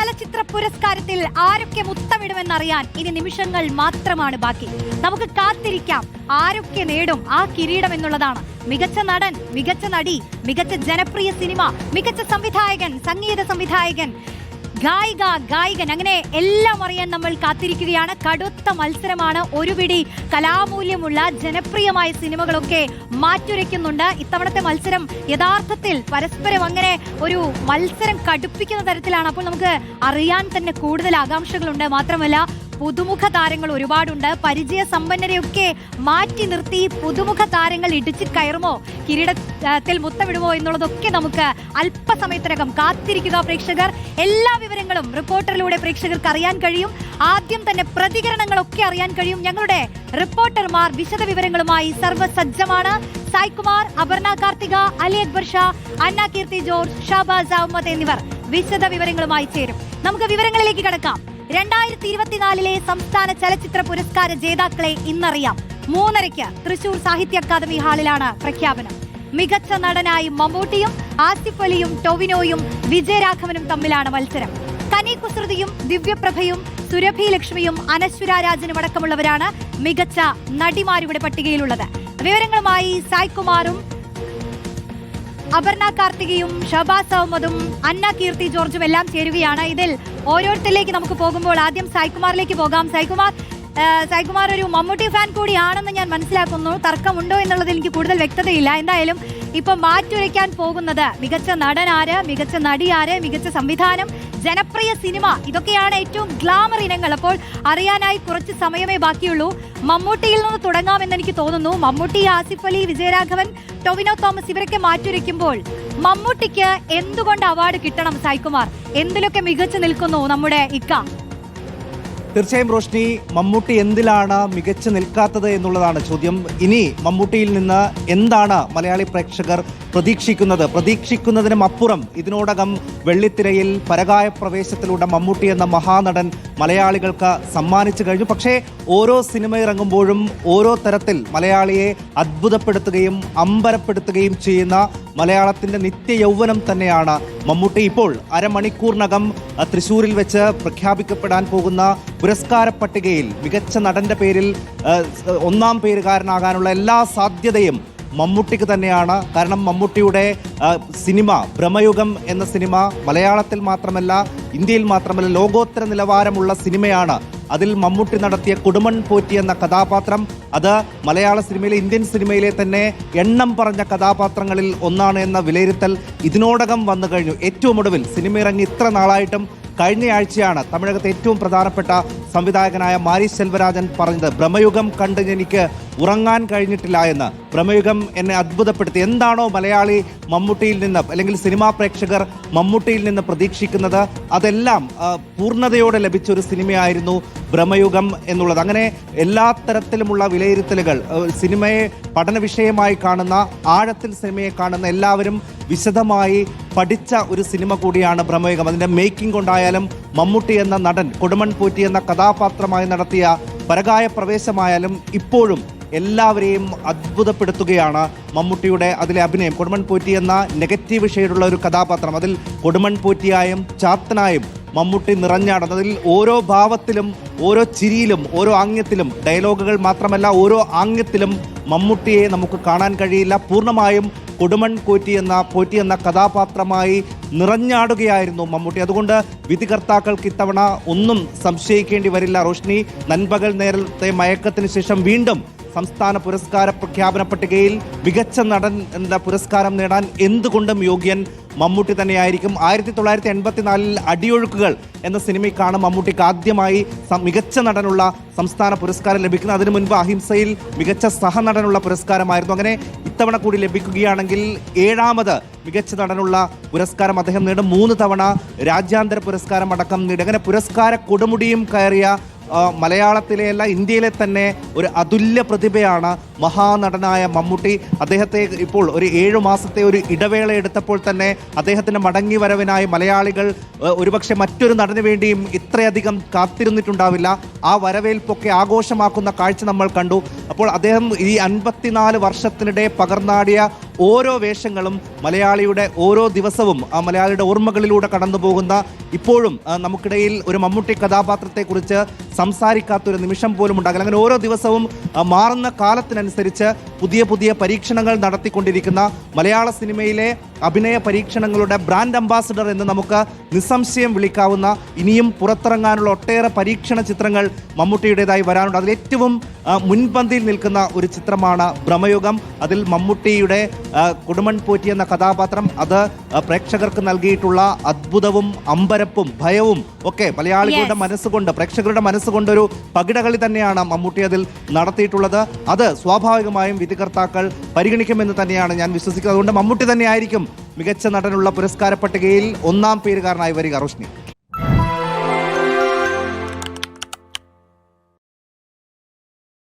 ചലച്ചിത്ര പുരസ്കാരത്തിൽ ആരൊക്കെ മുത്തമിടുമെന്നറിയാൻ ഇനി നിമിഷങ്ങൾ മാത്രമാണ് ബാക്കി. നമുക്ക് കാത്തിരിക്കാം. ആരൊക്കെ നേടും ആ കിരീടം എന്നുള്ളതാണ്. മികച്ച നടൻ മികച്ച നടി മികച്ച ജനപ്രിയ സിനിമ മികച്ച സംവിധായകൻ സംഗീത സംവിധായകൻ ഗായിക ഗായകൻ അങ്ങനെ എല്ലാം അറിയാൻ നമ്മൾ കാത്തിരിക്കുകയാണ്. കടുത്ത മത്സരമാണ്. ഒരു പിടി കലാമൂല്യമുള്ള ജനപ്രിയമായ സിനിമകളൊക്കെ മാറ്റുരയ്ക്കുന്നുണ്ട്. ഇത്തവണത്തെ മത്സരം യഥാർത്ഥത്തിൽ പരസ്പരം അങ്ങനെ ഒരു മത്സരം കടുപ്പിക്കുന്ന തരത്തിലാണ്. അപ്പോൾ നമുക്ക് അറിയാൻ തന്നെ കൂടുതൽ ആകാംക്ഷകളുണ്ട്. മാത്രമല്ല പുതുമുഖ താരങ്ങൾ ഒരുപാടുണ്ട്. പരിചയ സമ്പന്നരെയൊക്കെ മാറ്റി നിർത്തി പുതുമുഖ താരങ്ങൾ ഇടിച്ചു കയറുമോ? കിരീടത്തിൽ മുത്തമിടുമോ എന്നുള്ളതൊക്കെ നമുക്ക് അല്പസമയത്തിനകം കാത്തിരിക്കുക പ്രേക്ഷകർ. എല്ലാ വിവരങ്ങളും റിപ്പോർട്ടറിലൂടെ പ്രേക്ഷകർക്ക് അറിയാൻ കഴിയും. ആദ്യം തന്നെ പ്രതികരണങ്ങളൊക്കെ അറിയാൻ കഴിയും. ഞങ്ങളുടെ റിപ്പോർട്ടർമാർ വിശദ വിവരങ്ങളുമായി സർവസജ്ജമാണ്. സായ്കുമാർ അപർണ കാർത്തിക അലി അക്ബർ ഷാ അന്ന കീർത്തി ജോർജ് ഷാബാസ് അഹമ്മദ് എന്നിവർ വിശദ വിവരങ്ങളുമായി ചേരും. നമുക്ക് വിവരങ്ങളിലേക്ക് കടക്കാം. രണ്ടായിരത്തി ഇരുപത്തിനാലിലെ സംസ്ഥാന ചലച്ചിത്ര പുരസ്കാര ജേതാക്കളെ ഇന്നറിയാം. മൂന്നരയ്ക്ക് തൃശൂർ സാഹിത്യ അക്കാദമി ഹാളിലാണ് പ്രഖ്യാപനം. മികച്ച നടനായി മമ്മൂട്ടിയും ആസിഫ് അലിയും ടൊവിനോയും വിജയരാഘവനും തമ്മിലാണ് മത്സരം. കനി കുസൃതിയും ദിവ്യപ്രഭയും സുരഭി ലക്ഷ്മിയും അനശ്വര രാജനും അടക്കമുള്ളവരാണ് മികച്ച നടിമാരുടെ പട്ടികയിലുള്ളത്. വിവരങ്ങളുമായി സായ്കുമാറും അപർണ കാർത്തികയും ഷബാസ് അഹമ്മദും അന്ന കീർത്തി ജോർജും എല്ലാം ചേരുകയാണ്. ഇതിൽ ഓരോരുത്തരിലേക്ക് നമുക്ക് പോകുമ്പോൾ ആദ്യം സായ്കുമാറിലേക്ക് പോകാം. സായ്കുമാർ സായ്കുമാർ ഒരു മമ്മൂട്ടി ഫാൻ കൂടിയാണെന്ന് ഞാൻ മനസ്സിലാക്കുന്നു. തർക്കമുണ്ടോ എന്നുള്ളതിൽ എനിക്ക് കൂടുതൽ വ്യക്തതയില്ല. എന്തായാലും ഇപ്പൊ മാറ്റുരയ്ക്കാൻ പോകുന്നത് മികച്ച നടനാര് മികച്ച നടിയാര് മികച്ച സംവിധാനം ജനപ്രിയ സിനിമ. ഇതൊക്കെയാണ് ഏറ്റവും ഗ്ലാമർ ഇനങ്ങൾ. അപ്പോൾ അറിയാനായി കുറച്ച് സമയമേ ബാക്കിയുള്ളൂ. മമ്മൂട്ടിയിൽ നിന്ന് തുടങ്ങാമെന്ന് എനിക്ക് തോന്നുന്നു. മമ്മൂട്ടി ആസിഫ് അലി വിജയരാഘവൻ ടൊവിനോ തോമസ് ഇവരൊക്കെ മാറ്റുരയ്ക്കുമ്പോൾ മമ്മൂട്ടിക്ക് എന്തുകൊണ്ട് അവാർഡ് കിട്ടണം സായ്കുമാർ? എന്തിലൊക്കെ മികച്ചു നിൽക്കുന്നു നമ്മുടെ ഇക്ക? തീർച്ചയായും റോഷ്നി മമ്മൂട്ടി എന്തിലാണ് മികച്ചു നിൽക്കാത്തത് എന്നുള്ളതാണ് ചോദ്യം. ഇനി മമ്മൂട്ടിയിൽ നിന്ന് എന്താണ് മലയാളി പ്രേക്ഷകർ പ്രതീക്ഷിക്കുന്നത്? പ്രതീക്ഷിക്കുന്നതിനും അപ്പുറം ഇതിനോടകം വെള്ളിത്തിരയിൽ പരകായ പ്രവേശത്തിലൂടെ മമ്മൂട്ടി എന്ന മഹാനടൻ മലയാളികൾക്ക് സമ്മാനിച്ചു കഴിഞ്ഞു. പക്ഷേ ഓരോ സിനിമ ഇറങ്ങുമ്പോഴും ഓരോ തരത്തിൽ മലയാളിയെ അത്ഭുതപ്പെടുത്തുകയും അമ്പരപ്പെടുത്തുകയും ചെയ്യുന്ന മലയാളത്തിന്റെ നിത്യ യൗവനം തന്നെയാണ് മമ്മൂട്ടി. ഇപ്പോൾ അരമണിക്കൂറിനകം തൃശ്ശൂരിൽ വെച്ച് പ്രഖ്യാപിക്കപ്പെടാൻ പോകുന്ന പുരസ്കാര പട്ടികയിൽ മികച്ച നടന്റെ പേരിൽ ഒന്നാം പേരുകാരനാകാനുള്ള എല്ലാ സാധ്യതയും മമ്മൂട്ടിക്ക് തന്നെയാണ്. കാരണം മമ്മൂട്ടിയുടെ സിനിമ ഭ്രമയുഗം എന്ന സിനിമ മലയാളത്തിൽ മാത്രമല്ല ഇന്ത്യയിൽ മാത്രമല്ല ലോകോത്തര നിലവാരമുള്ള സിനിമയാണ്. അതിൽ മമ്മൂട്ടി നടത്തിയ കുടുമൺ പോറ്റി എന്ന കഥാപാത്രം അത് മലയാള സിനിമയിലെ ഇന്ത്യൻ സിനിമയിലെ തന്നെ എണ്ണം പറഞ്ഞ കഥാപാത്രങ്ങളിൽ ഒന്നാണ് എന്ന വിലയിരുത്തൽ ഇതിനോടകം വന്നു കഴിഞ്ഞു. ഏറ്റവും ഒടുവിൽ സിനിമ ഇറങ്ങി ഇത്ര നാളായിട്ടും കഴിഞ്ഞ ആഴ്ചയാണ് തമിഴകത്തെ ഏറ്റവും പ്രധാനപ്പെട്ട സംവിധായകനായ മാരി സെൽവരാജൻ പറഞ്ഞത് ഭ്രമയുഗം കണ്ട് എനിക്ക് ഉറങ്ങാൻ കഴിഞ്ഞിട്ടില്ല എന്ന്. ഭ്രമയുഗം എന്നെ അത്ഭുതപ്പെടുത്തി. എന്താണോ മലയാളി മമ്മൂട്ടിയിൽ നിന്ന് അല്ലെങ്കിൽ സിനിമാ പ്രേക്ഷകർ മമ്മൂട്ടിയിൽ നിന്ന് പ്രതീക്ഷിക്കുന്നത് അതെല്ലാം പൂർണതയോടെ ലഭിച്ച ഒരു സിനിമയായിരുന്നു ഭ്രമയുഗം എന്നുള്ളത്. അങ്ങനെ എല്ലാ തരത്തിലുമുള്ള വിലയിരുത്തലുകൾ സിനിമയെ പഠന വിഷയമായി കാണുന്ന ആഴത്തിൽ സിനിമയെ കാണുന്ന എല്ലാവരും വിശദമായി പഠിച്ച ഒരു സിനിമ കൂടിയാണ് ഭ്രമയുഗം അതിന്റെ മേക്കിംഗ് കൊണ്ടായാലും മമ്മൂട്ടി എന്ന നടൻ കൊടുമൺ പോറ്റി എന്ന കഥാപാത്രമായി നടത്തിയ പരകായ പ്രവേശമായാലും ഇപ്പോഴും എല്ലാവരെയും അത്ഭുതപ്പെടുത്തുകയാണ് മമ്മൂട്ടിയുടെ അതിലെ അഭിനയം. കൊടുമൺ പോറ്റി എന്ന നെഗറ്റീവ് ഷെയ്ഡുള്ള ഒരു കഥാപാത്രം. അതിൽ കൊടുമൺ പോറ്റിയായും ചാത്തനായും മമ്മൂട്ടി നിറഞ്ഞാടുന്നതിൽ ഓരോ ഭാവത്തിലും ഓരോ ചിരിയിലും ഓരോ ആംഗ്യത്തിലും ഡയലോഗുകൾ മാത്രമല്ല ഓരോ ആംഗ്യത്തിലും മമ്മൂട്ടിയെ നമുക്ക് കാണാൻ കഴിയില്ല. പൂർണമായും കൊടുമൺ കോറ്റി എന്ന പോറ്റി എന്ന കഥാപാത്രമായി നിറഞ്ഞാടുകയായിരുന്നു മമ്മൂട്ടി. അതുകൊണ്ട് വിധികർത്താക്കൾക്ക് ഇത്തവണ ഒന്നും സംശയിക്കേണ്ടി വരില്ല. റോഷ്നി നൻപകൽ നേരത്തെ മയക്കത്തിന് ശേഷം വീണ്ടും സംസ്ഥാന പുരസ്കാര പ്രഖ്യാപന പട്ടികയിൽ മികച്ച നടൻ എന്ന പുരസ്കാരം നേടാൻ എന്തുകൊണ്ടും യോഗ്യൻ മമ്മൂട്ടി തന്നെയായിരിക്കും. ആയിരത്തി തൊള്ളായിരത്തി എൺപത്തിനാലിൽ അടിയൊഴുക്കുകൾ എന്ന സിനിമയ്ക്കാണ് മമ്മൂട്ടിക്ക് ആദ്യമായി മികച്ച നടനുള്ള സംസ്ഥാന പുരസ്കാരം ലഭിക്കുന്നത്. അതിനു മുൻപ് അഹിംസയിൽ മികച്ച സഹനടനുള്ള പുരസ്കാരമായിരുന്നു. അങ്ങനെ ഇത്തവണ കൂടി ലഭിക്കുകയാണെങ്കിൽ ഏഴാമത് മികച്ച നടനുള്ള പുരസ്കാരം അദ്ദേഹം നേടും. മൂന്ന് തവണ രാജ്യാന്തര പുരസ്കാരം അടക്കം നേടും. അങ്ങനെ പുരസ്കാര കൊടുമുടിയും കയറിയ മലയാളത്തിലെയല്ല ഇന്ത്യയിലെ തന്നെ ഒരു അതുല്യ പ്രതിഭയാണ് മഹാനടനായ മമ്മൂട്ടി. അദ്ദേഹത്തെ ഇപ്പോൾ ഒരു ഏഴു മാസത്തെ ഒരു ഇടവേള എടുത്തപ്പോൾ തന്നെ അദ്ദേഹത്തിന്റെ മടങ്ങി വരവിനായി മലയാളികൾ ഒരുപക്ഷെ മറ്റൊരു നടന് വേണ്ടിയും ഇത്രയധികം കാത്തിരുന്നിട്ടുണ്ടാവില്ല. ആ വരവേൽപ്പൊക്കെ ആഘോഷമാക്കുന്ന കാഴ്ച നമ്മൾ കണ്ടു. അപ്പോൾ അദ്ദേഹം ഈ അൻപത്തിനാല് വർഷത്തിനിടെ പകർന്നാടിയ ഓരോ വേഷങ്ങളും മലയാളിയുടെ ഓരോ ദിവസവും ആ മലയാളിയുടെ ഓർമ്മകളിലൂടെ കടന്നു പോകുന്ന ഇപ്പോഴും നമുക്കിടയിൽ ഒരു മമ്മൂട്ടി കഥാപാത്രത്തെക്കുറിച്ച് സംസാരിക്കാത്തൊരു നിമിഷം പോലും ഉണ്ടാകില്ല അങ്ങനെ ഓരോ ദിവസവും മാറുന്ന കാലത്തിനനുസരിച്ച് പുതിയ പുതിയ പരീക്ഷണങ്ങൾ നടത്തിക്കൊണ്ടിരിക്കുന്ന മലയാള സിനിമയിലെ അഭിനയ പരീക്ഷണങ്ങളുടെ ബ്രാൻഡ് അംബാസിഡർ എന്ന് നമുക്ക് നിസ്സംശയം വിളിക്കാവുന്ന ഇനിയും പുറത്തിറങ്ങാനുള്ള ഒട്ടേറെ പരീക്ഷണ ചിത്രങ്ങൾ മമ്മൂട്ടിയുടേതായി വരാനുണ്ട്. അതിൽ ഏറ്റവും മുൻപന്തിയിൽ നിൽക്കുന്ന ഒരു ചിത്രമാണ് ഭ്രമയുഗം. അതിൽ മമ്മൂട്ടിയുടെ കുടുമൺ പോറ്റി എന്ന കഥാപാത്രം അത് പ്രേക്ഷകർക്ക് നൽകിയിട്ടുള്ള അത്ഭുതവും അമ്പരപ്പും ഭയവും ഒക്കെ മലയാളികളുടെ. മനസ്സുകൊണ്ട് പ്രേക്ഷകരുടെ മനസ്സുകൊണ്ടൊരു പകിടകളി തന്നെയാണ് മമ്മൂട്ടി അതിൽ നടത്തിയിട്ടുള്ളത്. അത് സ്വാഭാവികമായും വിധികർത്താക്കൾ പരിഗണിക്കുമെന്ന് തന്നെയാണ് ഞാൻ വിശ്വസിക്കുന്നത്. അതുകൊണ്ട് മമ്മൂട്ടി തന്നെയായിരിക്കും മികച്ച നടനുള്ള പുരസ്കാര പട്ടികയിൽ ഒന്നാം പേരുകാരനായി വരിക റോഷ്നി.